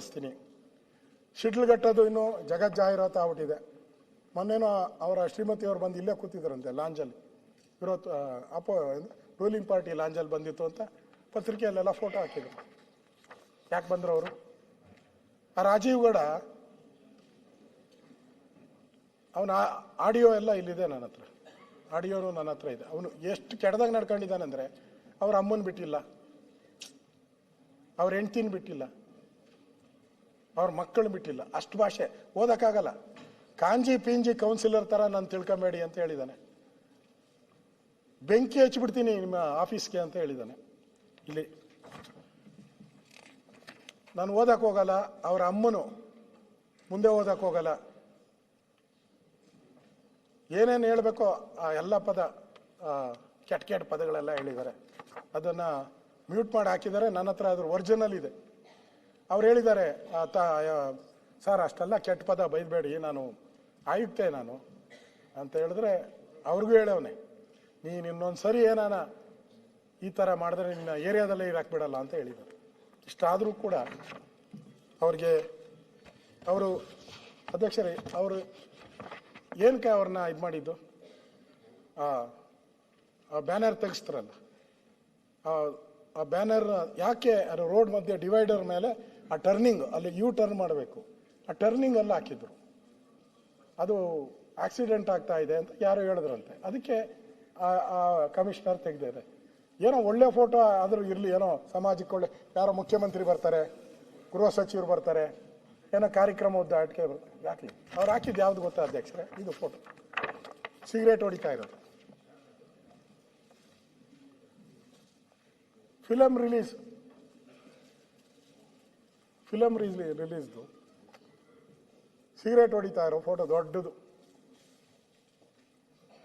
ತೋರಿಸ್ತೀನಿ. ಶಿಡ್ಲ್ ಕಟ್ಟೋದು ಇನ್ನು ಜಗತ್ ಜಾಹೀರಾತು ಆಗ್ಬಿಟ್ಟಿದೆ. ಮೊನ್ನೆನೋ ಅವರ ಶ್ರೀಮತಿಯವರು ಬಂದು ಇಲ್ಲೇ ಕೂತಿದ್ರಂತೆ ಲಾಂಜಲ್ಲಿ. ವಿರೋಧ ಅಪೋ, ರೂಲಿಂಗ್ ಪಾರ್ಟಿ ಲಾಂಜಲ್ಲಿ ಬಂದಿತ್ತು ಅಂತ ಪತ್ರಿಕೆಯಲ್ಲೆಲ್ಲ ಫೋಟೋ ಹಾಕಿದ್ರು. ಯಾಕೆ ಬಂದ್ರು ಅವರು? ಆ ರಾಜೀವ್ ಗೌಡ, ಅವನ ಆಡಿಯೋ ಎಲ್ಲ ಇಲ್ಲಿದೆ ನನ್ನ ಹತ್ರ. ಆಡಿಯೋನು ನನ್ನ ಹತ್ರ ಇದೆ. ಅವನು ಎಷ್ಟು ಕೆಡ್ದಾಗ ನಡ್ಕೊಂಡಿದ್ದಾನಂದ್ರೆ, ಅವ್ರ ಅಮ್ಮನ ಬಿಟ್ಟಿಲ್ಲ. ಅವ್ರ ಹೆಂಡ್ತಿನ ಬಿಟ್ಟಿಲ್ಲ. ಅವ್ರ ಮಕ್ಕಳು ಬಿಟ್ಟಿಲ್ಲ. ಅಷ್ಟು ಭಾಷೆ. ಓದಕ್ಕಾಗಲ್ಲ. ಕಾಂಜಿ ಪಿಂಜಿ ಕೌನ್ಸಿಲರ್ ತರ ನಾನು ತಿಳ್ಕೊಬೇಡಿ ಅಂತ ಹೇಳಿದ್ದಾನೆ ಬೆಂಕಿ ಹಚ್ಚಿಬಿಡ್ತೀನಿ ನಿಮ್ಮ ಆಫೀಸ್ಗೆ ಅಂತ ಹೇಳಿದ್ದಾನೆ ಇಲ್ಲಿ. ನಾನು ಓದಕ್ಕೆ ಹೋಗಲ್ಲ. ಅವರ ಅಮ್ಮನು ಮುಂದೆ ಓದಕ್ಕೆ ಹೋಗಲ್ಲ. ಏನೇನು ಹೇಳಬೇಕೋ ಆ ಎಲ್ಲ ಪದ ಕೆಟ್ಟ ಕೆಟ್ಟ ಪದಗಳೆಲ್ಲ ಹೇಳಿದ್ದಾರೆ. ಅದನ್ನು ಮ್ಯೂಟ್ ಮಾಡಿ ಹಾಕಿದ್ದಾರೆ. ನನ್ನ ಹತ್ರ ಅದ್ರ ಒರಿಜಿನಲ್ ಇದೆ. ಅವ್ರು ಹೇಳಿದ್ದಾರೆ ತ ಸರ್, ಅಷ್ಟೆಲ್ಲ ಕೆಟ್ಟ ಪದ ಬೈದಬೇಡಿ, ನಾನು ಆಯುಕ್ತೆ ನಾನು. ಅಂತ ಹೇಳಿದ್ರೆ ಅವ್ರಿಗೂ ಹೇಳವನೆ, ನೀನು ಇನ್ನೊಂದು ಸರಿ ಏನಾನ ಈ ಥರ ಮಾಡಿದ್ರೆ ನಿನ್ನ ಏರಿಯಾದಲ್ಲೇ ಇರಕ್ಕೆ ಬಿಡಲ್ಲ ಅಂತ ಹೇಳಿದ್ದಾರೆ. ಇಷ್ಟಾದರೂ ಕೂಡ ಅವ್ರಿಗೆ, ಅವರು, ಅಧ್ಯಕ್ಷರೇ, ಅವರು ಏನಕ್ಕೆ ಅವ್ರನ್ನ ಇದು ಮಾಡಿದ್ದು? ಆ ಬ್ಯಾನರ್ ತೆಗೆಸ್ತಾರಲ್ಲ, ಆ- ಬ್ಯಾನರ್ ಯಾಕೆ ರೋಡ್ ಮಧ್ಯೆ ಡಿವೈಡರ್ ಮೇಲೆ ಆ ಟರ್ನಿಂಗ್ ಅಲ್ಲಿ ಯು ಟರ್ನ್ ಮಾಡಬೇಕು. ಆ ಟರ್ನಿಂಗ್ ಅಲ್ಲಿ ಹಾಕಿದ್ರು. ಅದು ಆಕ್ಸಿಡೆಂಟ್ ಆಗ್ತಾ ಇದೆ ಅಂತ ಯಾರೋ ಹೇಳಿದ್ರಂತೆ. ಅದಕ್ಕೆ ಆ ಕಮಿಷನರ್ ತೆಗೆದಿದೆ. ಏನೋ ಒಳ್ಳೆ ಫೋಟೋ ಆದರೂ ಇರಲಿ, ಏನೋ ಸಮಾಜಕ್ಕೆ ಒಳ್ಳೆ, ಯಾರೋ ಮುಖ್ಯಮಂತ್ರಿ ಬರ್ತಾರೆ, ಗೃಹ ಸಚಿವರು ಬರ್ತಾರೆ, ಏನೋ ಕಾರ್ಯಕ್ರಮ ಉದ್ದಾಟಕ್ಕೆ ಬರ್ತಾರೆ ಯಾಕೆ? ಅವ್ರು ಹಾಕಿದ್ದು ಯಾವ್ದು ಗೊತ್ತಾ ಅಧ್ಯಕ್ಷರೇ? ಇದು ಫೋಟೋ ಸಿಗರೇಟ್ ಹೊಡಿತಾ ಇರೋದು. ಫಿಲಮ್ ರಿಲೀಸ್ ಫಿಲಮ್ ರಿಲೀಸ್ದು ಸಿಗರೇಟ್ ಹೊಡಿತಾ ಇರೋ ಫೋಟೋ ದೊಡ್ಡದು.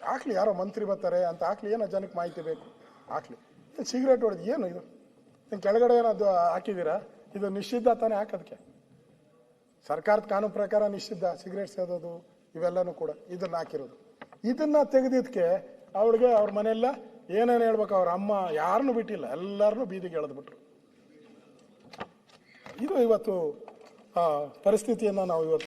ಹಾಕ್ಲಿ ಯಾರೋ ಮಂತ್ರಿ ಬರ್ತಾರೆ ಅಂತ ಹಾಕ್ಲಿ, ಏನೋ ಜನಕ್ಕೆ ಮಾಹಿತಿ ಬೇಕು, ಹಾಕ್ಲಿ. ಸಿಗರೇಟ್ ಹೊಡೆದು, ಏನು ಇದು? ನಿಮ್ಮ ಕೆಳಗಡೆ ಏನದು ಹಾಕಿದ್ದೀರಾ? ಇದು ನಿಷಿದ್ಧ ತಾನೇ ಹಾಕೋದಕ್ಕೆ ಸರ್ಕಾರದ ಕಾನೂನು ಪ್ರಕಾರ ನಿಷಿದ್ಧ ಸಿಗರೇಟ್ ಸೇದೋದು, ಇವೆಲ್ಲನೂ ಕೂಡ ಇದನ್ನು ಹಾಕಿರೋದು. ಇದನ್ನು ತೆಗೆದಿದ್ದಕ್ಕೆ ಅವಳಿಗೆ ಅವ್ರ ಮನೆಯೆಲ್ಲ ಏನೇನು ಹೇಳ್ಬೇಕು, ಅವ್ರ ಅಮ್ಮ ಯಾರನ್ನೂ ಬಿಟ್ಟಿಲ್ಲ ಎಲ್ಲರನ್ನೂ ಬೀದಿಗೆ ಎಳೆದ್ಬಿಟ್ರು. ಇದು ಇವತ್ತು ಪರಿಸ್ಥಿತಿಯನ್ನು ನಾವು ಇವತ್ತು